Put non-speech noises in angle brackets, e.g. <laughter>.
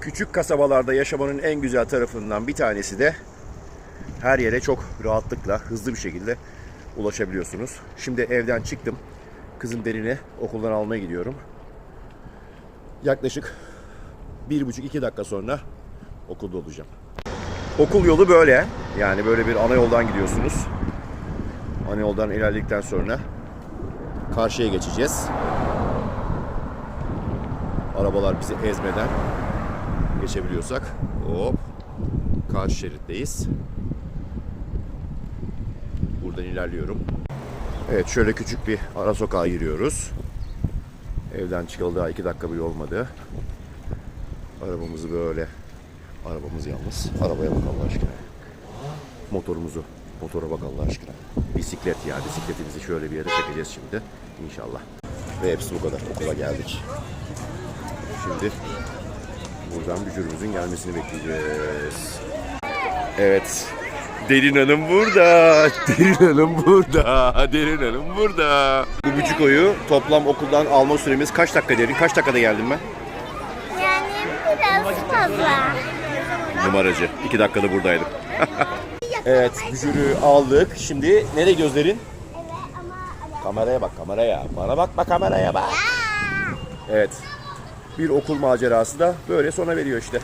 Küçük kasabalarda yaşamanın en güzel tarafından bir tanesi de her yere çok rahatlıkla, hızlı bir şekilde ulaşabiliyorsunuz. Şimdi evden çıktım. Kızım Derin'i okuldan almaya gidiyorum. Yaklaşık bir buçuk iki dakika sonra okulda olacağım. Okul yolu böyle. Yani böyle bir ana yoldan gidiyorsunuz. Ana yoldan ilerledikten sonra karşıya geçeceğiz. Arabalar bizi ezmeden geçebiliyorsak hop karşı şeritteyiz. Buradan ilerliyorum. Evet şöyle küçük bir ara sokağa giriyoruz. Evden çıkalı daha iki dakika bile olmadı. Arabamızı böyle arabamız yalnız. Arabaya bak Allah aşkına. Motorumuzu motora bak Allah aşkına. Bisiklet ya bisikletimizi şöyle bir yere çekeceğiz şimdi inşallah. Ve hepsi bu kadar. Okula geldik. Şimdi buradan bücürümüzün gelmesini bekleyeceğiz. Evet. Derin Hanım burada. <laughs> Derin Hanım burada. Derin Hanım burada. Bu Bücüko'yu toplam okuldan alma süremiz kaç dakika Derin? Kaç dakikada geldim ben? Yani biraz fazla. Numaracı. İki dakikada buradaydım. <laughs> evet, Bücür'ü aldık. Şimdi nereye gidiyoruz Derin? Kameraya bak, kameraya. Bana bakma kameraya bak. Evet. Bir okul macerası da böyle sona veriyor işte.